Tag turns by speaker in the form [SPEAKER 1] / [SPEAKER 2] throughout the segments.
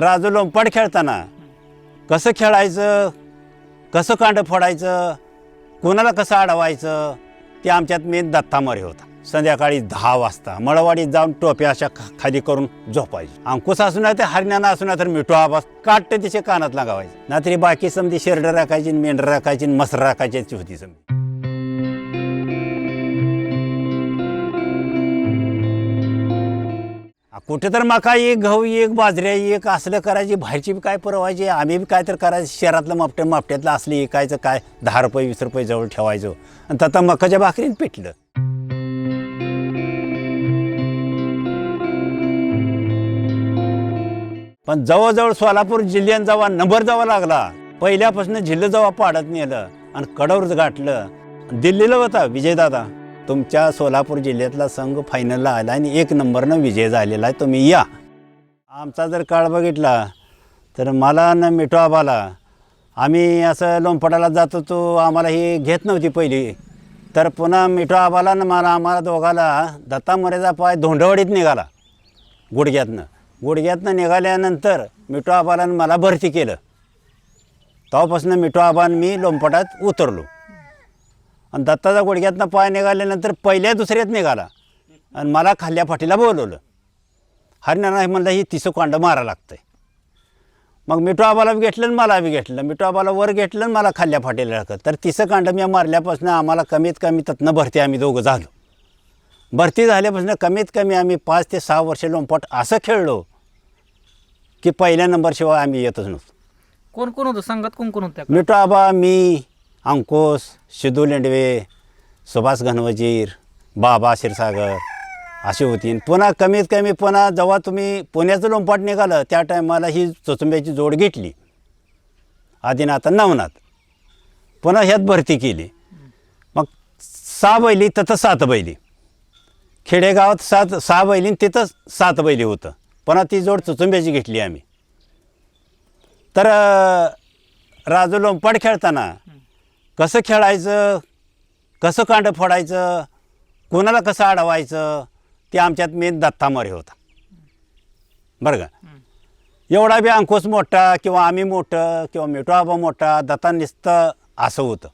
[SPEAKER 1] राजू लोंपाड खेळताना. कसं खेळायचं? कसं कांड फोडायचं? कोणाला कसं अडवायचं? ते आमच्यात मेन दत्तामारे होता. संध्याकाळी दहा वाजता मळवाडीत जाऊन टोप्या अशा खा- खाली करून झोपायची. अंकुश असू नाही तर हरण्यानं असू नाही तर मिठू आवाज काट तिचे कानात लागावायचे. नाहीतरी बाकी समजी शेरडं राखायची मेंढर राखायची मसर राखायची होती समजी कुठे तर मका एक गहू एक बाजऱ्या एक असलं करायची बाहेरची बी काय पुरवायची आम्ही बी काय तर करायचं. शहरातलं मापट्या मापट्यातलं असलं एकायचं काय दहा रुपये वीस रुपये जवळ ठेवायचो. आणि आता मकाच्या भाकरीन पिटलं. पण जवळजवळ सोलापूर जिल्ह्यात जेव्हा नंबर जावा लागला पहिल्यापासून जिल्हा जेव्हा पाडत नेलं आणि कडवर गाठलं. दिल्लीला होता विजयदादा. तुमच्या सोलापूर जिल्ह्यातला संघ फायनलला आला आणि एक नंबरनं विजय झालेला आहे. तुम्ही या. आमचा जर काळ बघितला तर मला न मिठू आबाला आम्ही असं लोंपटाला जात होतो आम्हाला ही घेत नव्हती पहिली. तर पुन्हा मिठू आबाला न मला आम्हाला दोघाला दत्ता पाय धोंडवडीत निघाला. गुडघ्यातनं. गुडघ्यातनं निघाल्यानंतर मिठू आबालानं मला भरती केलं. तेव्हापासून मिठू आबान मी लोंपटात उतरलो. आणि दत्ताचा गुडघ्यातनं पाय निघाल्यानंतर पहिल्या दुसऱ्यात निघाला. आणि मला खाल्ल्या फाटीला बोलवलं. हरिणाना म्हणलं ही तिसं कांड मारा लागतंय. मग मिठू आबाला बी घेतलं आणि मला बी घेतलं. मिठू आबाला वर घेतलं आणि मला खाल्ल्या फाटीला टाकलं तर तिसं कांड मी मारल्यापासून आम्हाला कमीत कमी तत्नं भरती आम्ही दोघं झालो. भरती झाल्यापासून कमीत कमी आम्ही पाच ते सहा वर्ष लोंपट असं खेळलो की पहिल्या नंबरशिवाय आम्ही येतच नव्हतो.
[SPEAKER 2] कोण कोण होतं? संघात कोण कोण होत्या
[SPEAKER 1] मिठू आबा मी अंकुश शिदू लेंडवे सुभाष घनवजीर बाबा क्षीरसागर अशी होती आणि पुन्हा कमीत कमी पुन्हा जेव्हा तुम्ही पुण्याचं लोंपाट निघालं त्या टायमाला ही चुचुंब्याची जोड घेतली. आदिनाथ नवनाथ. पुन्हा ह्यात भरती केली. मग सहा बैली तिथं सात बैली. खेडेगावात सात सहा बैली आणि तिथं सात बैली होतं. पुन्हा ती जोड चुचुंब्याची घेतली आम्ही. तर राजू लोंपाट खेळताना कसं खेळायचं कसं कांड फोडायचं कोणाला कसं अडवायचं ते आमच्यात मेन दत्तामारे होता. बरं का? एवढा बी अंकुश मोठा किंवा आम्ही मोठं किंवा मिठू आबा मोठा दत्ता निसतं असं होतं.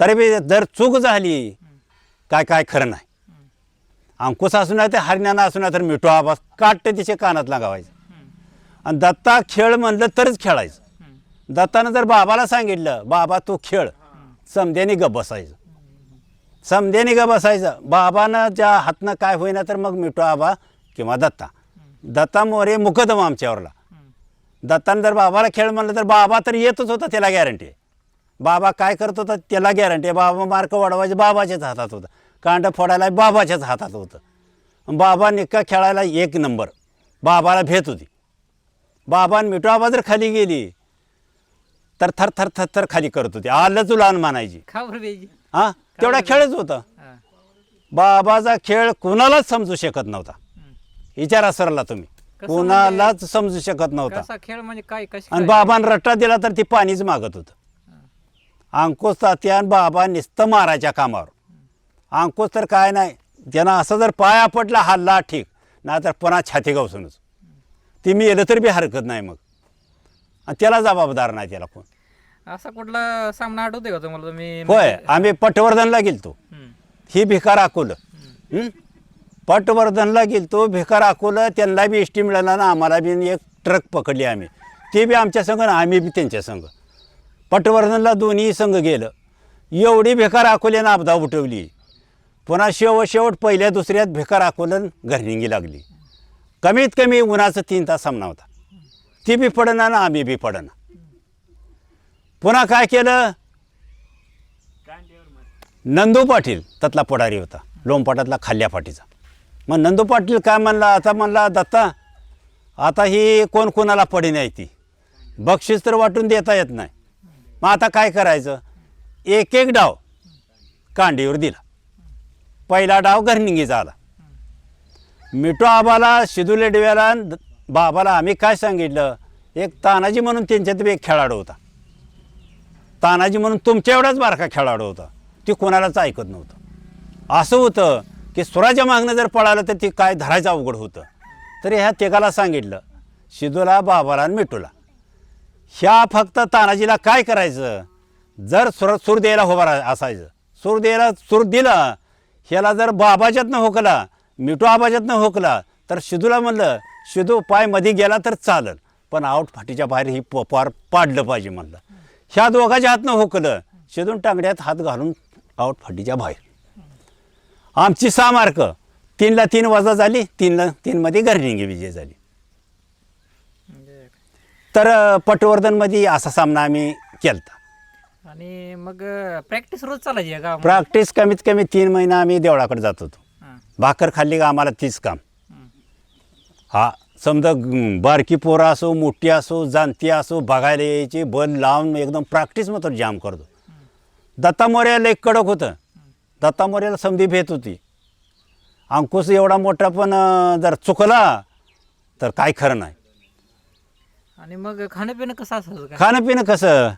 [SPEAKER 1] तरी बी जर चूक झाली काय काय खरं नाही. अंकुश असू नाही तर हरिणाना असू नाही तर मिठू आबा काट तिचे कानात लागावायचं. आणि दत्ता खेळ म्हणलं तरच खेळायचं. दत्तानं जर बाबाला सांगितलं बाबा तू खेळ. समध्याने ग बसायचं. समध्याने ग बसायचं. बाबानं ज्या हातनं काय होईना तर मग मिठू आबा किंवा दत्ता. दत्ता मोरे मुकदम आमच्यावरला. दत्तानं जर बाबाला खेळ म्हणलं तर बाबा तर येतच होता त्याला गॅरंटी बाबा काय करत होता त्याला गॅरंटी बाबा मार्क वाढवायचे बाबाच्याच हातात होतं. कांड फोडायला बाबाच्याच हातात होतं. बाबा निक्का खेळायला एक नंबर. बाबाला भेट होती. बाबा मिठू आबा जर खाली गेली तर थर थर थर थर खाली करत होती. आलं तुला मानायची.
[SPEAKER 2] द्यायची
[SPEAKER 1] हा? तेवढा खेळच होता.
[SPEAKER 2] हा.
[SPEAKER 1] बाबाचा खेळ कुणालाच समजू शकत नव्हता. विचारा सरला तुम्ही.
[SPEAKER 2] कसं
[SPEAKER 1] कुणालाच समजू शकत नव्हता.
[SPEAKER 2] कसा खेळ म्हणजे काय कशी
[SPEAKER 1] आणि
[SPEAKER 2] काय?
[SPEAKER 1] बाबान रट्टा दिला तर ती पाणीच मागत होतं. अंकुश तात्या आणि बाबा नुसतं मारायच्या कामावर. अंकुश तर काय नाही. त्यानं असं जर पाय आपटला हल्ला ठीक नाही तर पुन्हा छाती गवसूनच ती मी येलं तरी बी हरकत नाही मग. आणि त्याला जबाबदार नाही त्याला कोण.
[SPEAKER 2] असा कुठला सामना आठवते का तुम्हाला? तुम्ही
[SPEAKER 1] होय आम्ही पटवर्धनला गेलतो.
[SPEAKER 2] हम्म.
[SPEAKER 1] ही भिकार अकोलं. हं? पटवर्धनला गेलतो भिकार अकोलं त्यांना बी एस टी मिळाला ना आम्हाला बी एक ट्रक पकडली आम्ही. ते बी आमच्या संघ आणि आम्ही बी त्यांच्या संघ. पटवर्धनला दोन्ही संघ गेलं. एवढी भिकार अकोल्यानं आपदा उठवली. पुन्हा शेवट शेवट पहिल्या दुसऱ्यात भिकार अकोलन घरनिंगी लागली. कमीत कमी उन्हाचं तीन तास सामना होता. ती बी पडना ना आम्ही बी पडना. पुन्हा काय केलं? नंदू पाटील त्यातला पुढारी होता. लोंपाटातला खाल्ल्या पाटीचा मग नंदू पाटील काय म्हणला? आता म्हणला दत्ता आता ही कोण कोणाला पडी नाही ती? बक्षीस तर वाटून देता येत नाही. मग आता काय करायचं? एक एक डाव कांडीवर दिला. पहिला डाव घरनिंगीचा आला. मिठू आबाला शिदुले डिव्याला बाबाला आम्ही काय सांगितलं? एक तानाजी म्हणून त्यांच्यात एक खेळाडू होता. तानाजी म्हणून तुमच्या एवढाच बारका खेळाडू होता. ती कोणालाच ऐकत नव्हतं. असं होतं की स्वराच्या मागणं जर पळालं तर ते काय धरायचं अवघड होतं. तर ह्या तेगाला सांगितलं शिदूला बाबाला आणि मिठूला. ह्या फक्त तानाजीला काय करायचं? जर सुर सूर द्यायला उभा रा- असायचं. सूर द्यायला सूर दिला ह्याला जर बाबाच्यातनं होकला मिठू आबाच्यातनं होकला तर शिदूला म्हणलं शिदू पायमध्ये गेला तर चालल पण आऊट फाटीच्या बाहेर ही प- पार पाडलं पाहिजे म्हणलं. ह्या दोघाच्या हातनं होकलं. शिदून टांगड्यात हात घालून आऊट फाटीच्या बाहेर. आमची सहा मार्क. तीनला तीन वजा झाली तीनला तीनमध्ये गर्निंगी विजय झाली. तर पटवर्धनमध्ये असा सामना आम्ही केलता.
[SPEAKER 2] आणि मग प्रॅक्टिस रोज चालायची गावामध्ये
[SPEAKER 1] प्रॅक्टिस कमीत कमी तीन महिना आम्ही देवळाकडे जात होतो. भाकर खाल्ली का आम्हाला तीच काम.
[SPEAKER 2] हं.
[SPEAKER 1] समजा बारकी पोरं असो मोठी असो जाणती असो बघायला यायची बल लावून एकदम प्रॅक्टिस मात्र जाम करतो. दत्ता मोर्याला एक कडक होतं. दत्ता मोर्याला समधी भेट होती. अंकुश एवढा मोठा पण जर चुकला तर काय खरं नाही.
[SPEAKER 2] आणि मग खाणं पिणं कसं असायचं काय?
[SPEAKER 1] खाणं पिणं कसं?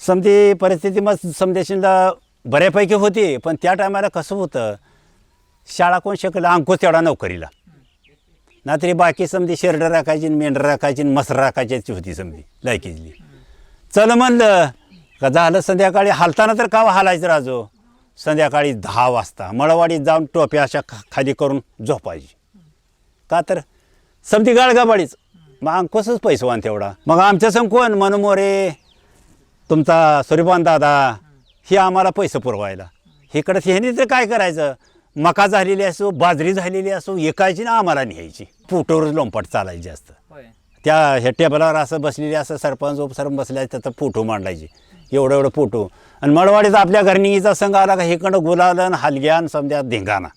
[SPEAKER 1] समधी परिस्थिती मग समदेशीला बऱ्यापैकी होती पण त्या टायमाला कसं होतं? शाळा कोण शकलं? अंकुश तेवढा नोकरीला. ना तरी बाकी समधी शेरडं राखायची मेंढर राखायची मसर राखायची होती समधी लायकीतली. चल म्हणलं का झालं संध्याकाळी हालताना तर का हालायचं राजो? संध्याकाळी दहा वाजता मळवाडीत जाऊन टोप्या अशा खा खाली करून झोपायची. का तर? समधी गाळगाबाडीच मग अंकुशच पैसवान तेवढा. मग आमच्या संग कोण? मनमोरे तुमचा सूर्यपान दादा हे आम्हाला पैसे पुरवायला. हिकडं ह्यानी तर काय करायचं? मका झालेली असो बाजरी झालेली असो एकायची ना आम्हाला न्यायची फुटोवरच लोंपाट चालायची जास्त. त्या ह्या टेबलावर असं बसलेली असं सरपंच उपसरपंच बसल्या त्याचं फोटो मांडायचे. एवढं एवढं फोटो. आणि मळवाडीत आपल्या घरणीचा संघ आला का हेकडं गुलालन हलग्यान समजा धिंगाणा.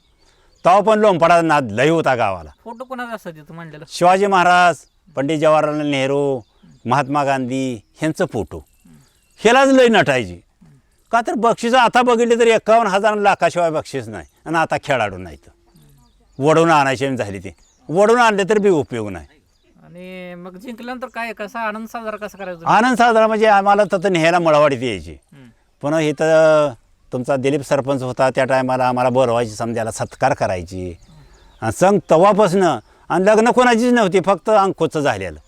[SPEAKER 1] तेव्हा पण लोंपाडा नाद लय होता गावाला.
[SPEAKER 2] फोटो कोणाचा तिथं म्हणलेलं?
[SPEAKER 1] शिवाजी महाराज पंडित जवाहरलाल नेहरू महात्मा गांधी ह्यांचं फोटो. ह्यालाच लय नटायची. का तर बक्षीस आता बघितले तर एकावन्न हजार लाखाशिवाय बक्षीस नाही. आणि आता खेळाडू नाहीत. वडून आणायची झाली ती. वडून आणले तर बी उपयोग नाही.
[SPEAKER 2] आणि मग जिंकल्यानंतर काय कसा आनंद साजरा कसा करायचा?
[SPEAKER 1] आनंद साजरा म्हणजे आम्हाला तर न्यायला मळवाडीत यायची.
[SPEAKER 2] हं.
[SPEAKER 1] पुन्हा इथं तुमचा दिलीप सरपंच होता त्या टायमाला आम्हाला बोलवायची समजायला सत्कार करायची. आणि संग तवापासनं आणि लग्न कोणाचीच नव्हती फक्त अंकोचं झालेलं.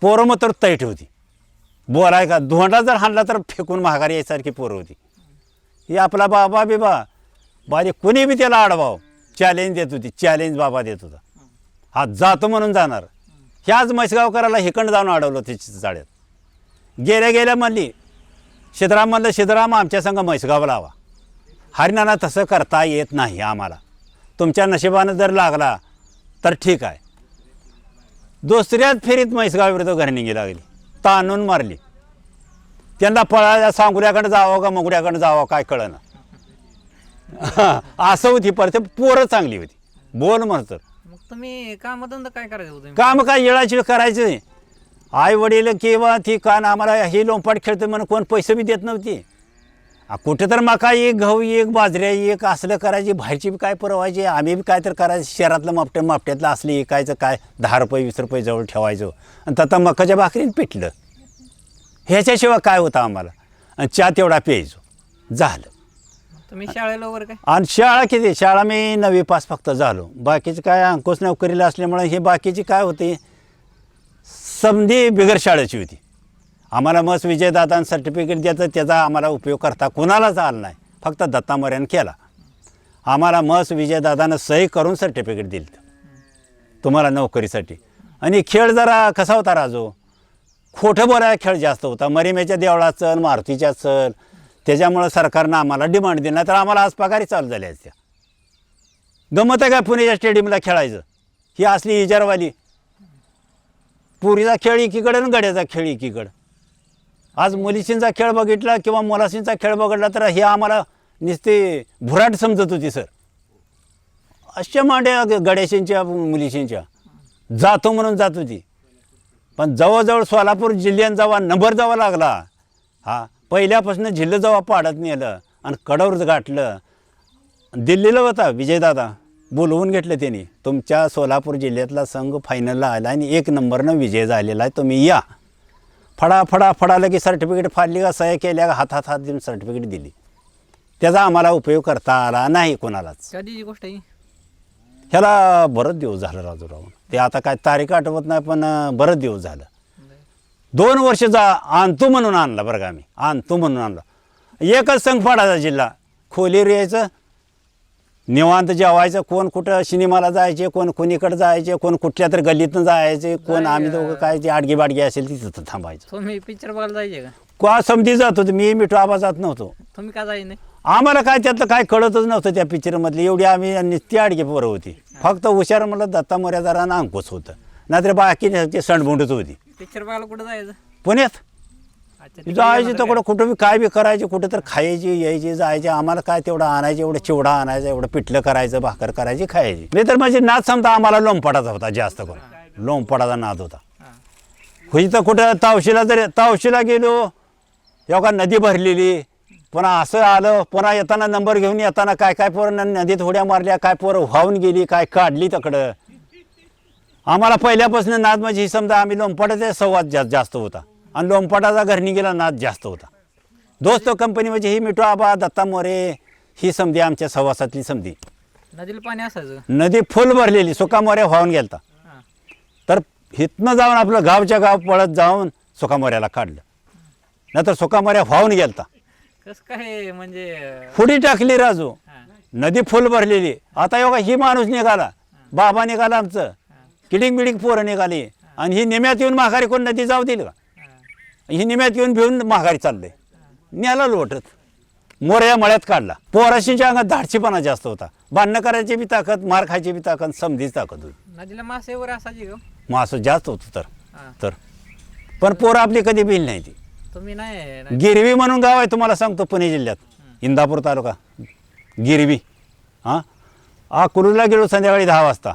[SPEAKER 1] पोरं तर तैट होती. बोलाय का? धोंडा जर हाणला तर फेकून महागारी यायसारखी पोरं होती. हे आपला बाबा बिबा बारे कोणी बी त्याला आडवाव चॅलेंज देत होती चॅलेंज बाबा देत होता. हा जातो म्हणून जाणार. ह्याच म्हैसगावकराला हिकंड जाऊन अडवलं त्याची जाळ्यात. गेल्या गेल्या म्हणली शिदराम म्हणलं शिदराम आमच्या संघ म्हैसगाव लावा. हरिणाला तसं करता येत नाही आम्हाला. तुमच्या नशिबानं जर लागला तर ठीक आहे. दुसऱ्याच फेरीत म्हैसगाव विरुद्ध घरनिंगी लागली. ताणून मारली. त्यांना पळायला सांगुऱ्याकडे जावं का मगुऱ्याकडे जावं काय कळना. असं होती परत. पोरं चांगली होती. बोल म्हणतं
[SPEAKER 2] मग तुम्ही कामधंदा काय करायचं
[SPEAKER 1] काम काय येळाची करायचं आई वडील किंवा ती कान आम्हाला हे लोंपाट खेळतं म्हणून कोण पैसे बी देत नव्हती. आ, कुठे तर मका एक गहू एक बाजऱ्या एक असलं करायची बाहेरची बी काय पुरवायची आम्ही बी काय तर करायचं शहरातलं मापट्या मापट्यातलं असलं एकायचं काय दहा रुपये वीस रुपये जवळ ठेवायचं. आणि आता मकाच्या भाकरीने पिटलं. ह्याच्याशिवाय काय होतं आम्हाला? आणि चहा तेवढा प्यायचो. झालं.
[SPEAKER 2] तुम्ही शाळेला वगैरे काय?
[SPEAKER 1] आणि शाळा किती? शाळा मी नवी पास फक्त झालो. बाकीचे काय अंकुश नोकरीला असल्यामुळे हे बाकीची काय होती? समधी बिगर शाळेची होती. आम्हाला मस विजयदादान सर्टिफिकेट द्यायचं त्याचा आम्हाला उपयोग करता कुणालाच आला नाही. फक्त दत्ता मोऱ्यानं केला. आम्हाला मस विजयदादानं सही करून सर्टिफिकेट दिलं. तुम्हाला नोकरीसाठी. आणि खेळ जरा कसा होता राजू? खोटं बोलायला खेळ जास्त होता. मरिमेच्या देवळा चल मारुतीच्या चल त्याच्यामुळं सरकारनं आम्हाला डिमांड दिली नाही तर आम्हाला आज पगारी चालू झाल्या त्या. गमत आहे का पुण्याच्या स्टेडियमला खेळायचं? ही असली इजारवाली. पुरीचा खेळ एकीकडे आणि गड्याचा खेळ एकीकडं. आज मुलीशींचा खेळ बघितला किंवा मुलाशींचा खेळ बघितला तर हे आम्हाला नुसते भुराट समजत होती सर. अशा मांड्या गड्याशींच्या मुलीशींच्या. जातो म्हणून जात होती. पण जवळजवळ सोलापूर जिल्ह्यात जावा नंबर जावा लागला हा पहिल्यापासून जिल्हा जेव्हा पाडत नेलं आणि कडवर गाठलं दिल्लीला होता विजयदादा. बोलवून घेतलं त्यांनी तुमच्या सोलापूर जिल्ह्यातला संघ फायनलला आला आणि एक नंबरनं विजय झालेला आहे तुम्ही या. फडा फडा फडालं की सर्टिफिकेट फाडली का सह्या केल्या का हात हात देऊन सर्टिफिकेट दिली. त्याचा आम्हाला उपयोग करता आला नाही कोणालाच.
[SPEAKER 2] कधीची गोष्ट आहे?
[SPEAKER 1] ह्याला बरंच दिवस झालं राजू राहून ते आता काय तारीख आठवत नाही पण बरंच दिवस झालं. दोन वर्ष जा आणतो म्हणून आणला बरं का आम्ही. आणतो म्हणून आणला. एकच संघपाडाचा जिल्हा. खोलीवर यायचं निवांत जेवायचं कोण कुठं सिनेमाला जायचे कोण कुणीकडे जायचे कोण कुठल्या तरी गल्लीतनं जायचे कोण आम्ही दोघं काय ते आडगी बाडगी असेल तिथं थांबायचं.
[SPEAKER 2] तुम्ही पिक्चर बघायला जायचे का?
[SPEAKER 1] का समधी जात होतो मी मिठू आबा जात नव्हतो.
[SPEAKER 2] तुम्ही का नाही?
[SPEAKER 1] आम्हाला काय त्यातलं काय कळतच नव्हतं त्या पिक्चरमधली एवढी आम्ही नुसती आडगी पोरं होती. फक्त हुशार म्हणलं दत्ता मोर्यादारा आणि अंकुश होतं. नाहीतर बाकी ते सणबुंडच होती.
[SPEAKER 2] पिक्चर बघायला कुठं जायचं?
[SPEAKER 1] पुण्यात?
[SPEAKER 2] तिकडे
[SPEAKER 1] जायचे
[SPEAKER 2] होता
[SPEAKER 1] कुठं बी काय बी करायचे कुठं तर खायची यायची जायचे आम्हाला काय तेवढं आणायचं एवढं चिवडा आणायचं एवढं पिठलं करायचं भाकर करायची खायची. मी तर म्हणजे नाद समजा आम्हाला लोंपडाचा होता जास्त करून. लोंपडाचा नाद होता. होई तर कुठं तावशीला जर तावशीला गेलो एवढा नदी भरलेली पुन्हा असं आलं पुन्हा येताना नंबर घेऊन येताना काय काय पोरं नदीत होड्या मारल्या काय पोरं वाहून गेली काय काढली तकडं. आम्हाला पहिल्यापासून नाद म्हणजे ही समजा आम्ही लोंपाटाचा संवाद जास्त जास्त होता. आणि लोंपाटाचा घरनी गेला नाद जास्त होता. दोस्त कंपनी म्हणजे ही मिठू आबा दत्ता मोरे ही समधी आमच्या सहवासातली समधी.
[SPEAKER 2] नदीला पाणी असायचं?
[SPEAKER 1] नदी फुल भरलेली सुकामोऱ्या वाहून गेलता.
[SPEAKER 2] हा.
[SPEAKER 1] तर इथनं जाऊन आपलं गावच्या गाव पळत जाऊन सुकामोऱ्याला काढलं. नंतर सुकामोऱ्या वाहून गेलता.
[SPEAKER 2] कस काय म्हणजे
[SPEAKER 1] फुडी टाकली राजू.
[SPEAKER 2] हा.
[SPEAKER 1] नदी फुल भरलेली. आता एवढा ही माणूस निघाला. बाबा निघाला आमचं. किडिंग बिडिंग पोरं निघाली. आणि ही निम्यात येऊन माघारी कोण नदी जाऊ देईल का?
[SPEAKER 2] हा.
[SPEAKER 1] निम्यात येऊन भिवून माघारी चाललंय न्याला लोटत. मोऱ्या मळ्यात काढला. पोराशीच्या अंगात धाडशीपणा जास्त होता. भांडणं करायची बी ताकद मार खायची बी ताकद समधीच ताकद होती.
[SPEAKER 2] नदीला असायचे
[SPEAKER 1] मासं जास्त होतं तर.
[SPEAKER 2] हा.
[SPEAKER 1] तर. पण पोरं आपली कधी भिल नाही ती
[SPEAKER 2] तुम्ही नाही नाही.
[SPEAKER 1] गिरवी म्हणून गाव आहे तुम्हाला सांगतो पुणे जिल्ह्यात. इंदापूर तालुका. गिरवी. हां? अकलूजला गेलो संध्याकाळी दहा वाजता.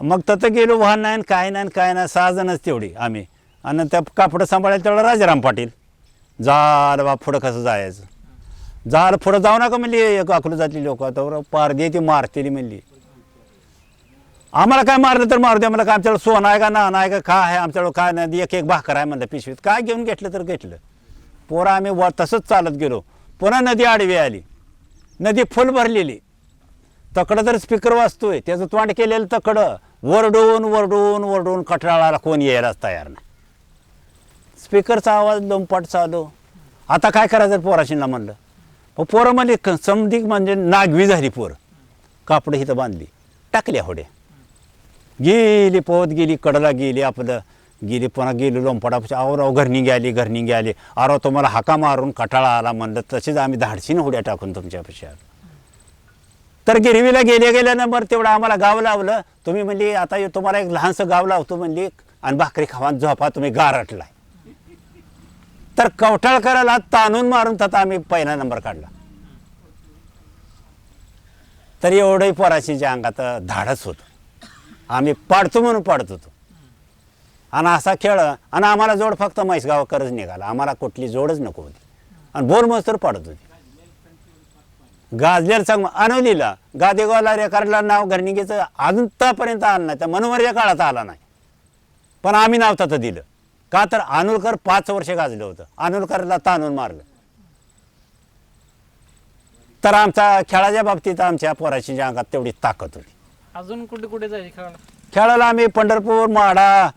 [SPEAKER 1] मग तिथं गेलो वाहन नाही काय नाही काय नाही सहा जणच तेवढी आम्ही. आणि त्या कापडं सांभाळायला तेवढा राजाराम पाटील. जाल बा पुढं कसं जायचं? जाल पुढं जाऊ नका म्हणली एक अकलूजातली लोक. तर पारदी ती मारतेली म्हणली. आम्हाला काय मारलं तर मारू द्या आम्हाला काय आमच्याकडे सोनं आहे का ना नाही का काय आहे आमच्याकडे काय नाही एक एक भाकर आहे म्हणलं पिशवीत. काय घेऊन घेतलं तर घेतलं. पोरं आम्ही व तसंच चालत गेलो. पुन्हा नदी आडवी आली. नदी फुल भरलेली. तकडं तर स्पीकर वाचतोय त्याचं तोंड केलेलं तकडं. वरडून वरडून वरडून कठराळाला कोण यायलाच तयार नाही. स्पीकरचा आवाज लोंपाट चालू. आता काय करायचं पोराशींना म्हणलं? मग पोरं म्हणजे क- समधी म्हणजे नागवी झाली पोरं. कापडं इथं बांधली. टाकल्या होड्या गेली पोहत गेली कडला गेली आपलं गेली पुन्हा गेली लोंपाटापाशी आवराव राव घरनी गेली घरनी गेली. अरे तुम्हाला हाका मारून कटाळा आला म्हणलं तसेच आम्ही धाडशीनं होड्या टाकून तुमच्यापाशी आलो तर गिरवीला गेल्या गेल्यानंबर तेवढं आम्हाला गाव लावलं. तुम्ही म्हणली आता तुम्हाला एक लहानसं गाव लावतो म्हणली. आणि भाकरी खावान झोपा तुम्ही गारटलाय तर कवठाळकराला ताणून मारून तथा आम्ही पहिला नंबर काढला. तर एवढंही पोराशीच्या अंगात धाडच होतं. आम्ही पाडतो म्हणून पाडत होतो. आणि असा खेळ आणि आम्हाला जोड फक्त म्हैसगावकरच निघाला. आम्हाला कुठली जोडच नको होती. आणि बोर मस्तर पाडत होती. गाजलेर सांग अनवलीला गादेगावला रेकॉर्डला नाव घरणिकेचं अजून तापर्यंत आलं नाही. तर मनोहरच्या काळात आला नाही. पण आम्ही नाव तथं दिलं. का तर अनुलकर पाच वर्ष गाजलं होतं. अनुलकरला ताणून मारलं. तर आमचा खेळाच्या बाबतीत आमच्या पोराची अंगात तेवढी ताकद होती.
[SPEAKER 2] अजून कुठे कुठे जायचे खेळायला
[SPEAKER 1] खेळायला आम्ही पंढरपूर माढा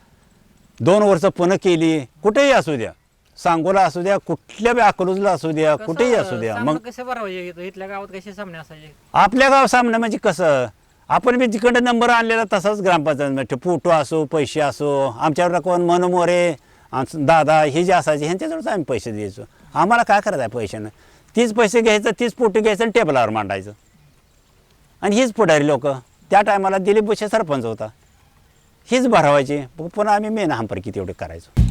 [SPEAKER 1] दोन वर्ष पुन्हा केली. कुठेही असू द्या. सांगोला असू द्या कुठल्या बी अकलूजला असू द्या कुठेही असू द्या. मग
[SPEAKER 2] कसे इथं- इथल्या गावात कसे सामने असायचे?
[SPEAKER 1] आपल्या गाव सामने म्हणजे कसं? आपण बी तिकडं नंबर आणलेला तसाच ग्रामपंचायत फोटो असो पैसे असो आमच्यावर कोण मनमोरे आमचं दादा हे जे असायचे ह्यांच्याजवळच आम्ही पैसे द्यायचो. आम्हाला काय करायचं आहे पैशानं? तीच पैसे घ्यायचं तीच फोटो घ्यायचं आणि टेबलावर मांडायचं. आणि हीच पुढारी लोक त्या टायमाला दिलीप बोशे सरपंच होता. हीच भरवायची. पुन्हा आम्ही मेन किती एवढं करायचो.